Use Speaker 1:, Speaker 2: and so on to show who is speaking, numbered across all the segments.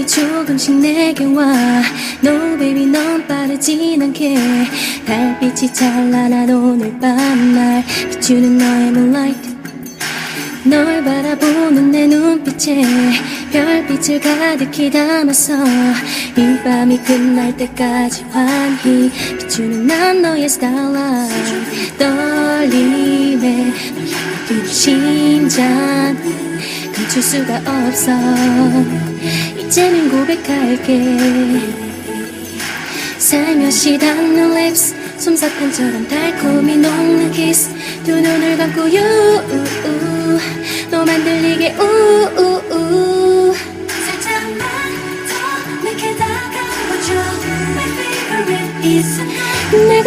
Speaker 1: 이 조금씩 내게 와 No baby 넌 빠르진 않게. 달빛이 찬란한 오늘 밤 날 비추는 너의 moonlight. 널 바라보는 내 눈빛에 별빛을 가득히 담아서 이 밤이 끝날 때까지 환히 비추는 난 너의 starlight. 떨림에 널 심장 감출 수가 없어. 이제는 고백할게. 살며시 닿는 lips 솜사탕처럼 달콤히 녹는 kiss 두 눈을 감고 you 너만 들리게 우우우. 살짝만 더 내게 다가와줘 My favorite is 내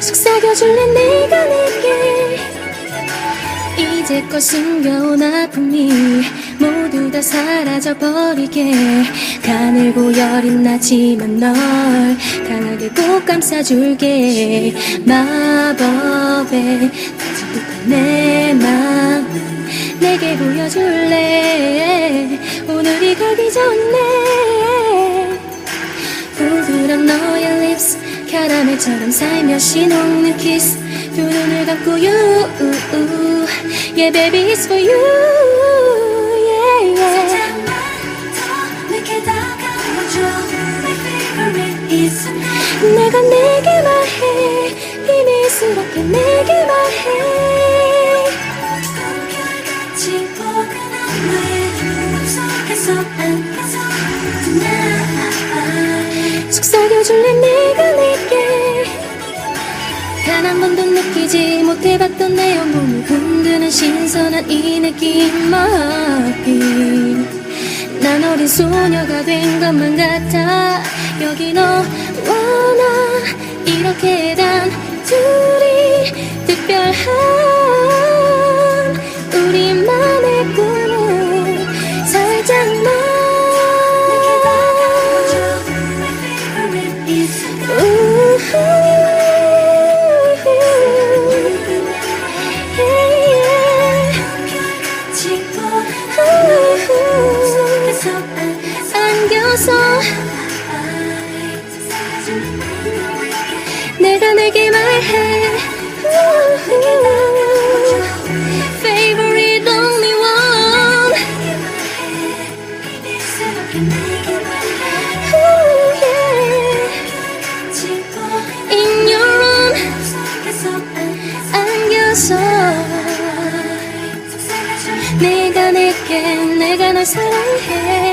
Speaker 1: 속삭여줄래 내가 내게. 이제껏 숨겨온 아픔이 모두 다 사라져버리게. 가늘고 여린 나지만 널 강하게 꼭 감싸줄게. 마법에 터진 듯한 내맘 내게 보여줄래? 오늘이 가기 전에 부드러운 너의 lips 캐러멜처럼 살며시 녹는 kiss. 두 눈을 감고 you Yeah baby it's for you yeah yeah. 살짝만 더 내게 다가와줘 My favorite is 내가 내게 말해 비밀스럽게 내게 말해. 꿈결같이 포근한 너의 몸속에서 안겨서 속삭여줄래? 내가 내게. 단 한 번도 느끼지 못해봤던 내 온몸을 흔드는 신선한 이 느낌 마비 난 어린 소녀가 된 것만 같아. 여기 너 와 나 이렇게 단둘 내가 내게 내가 널 사랑해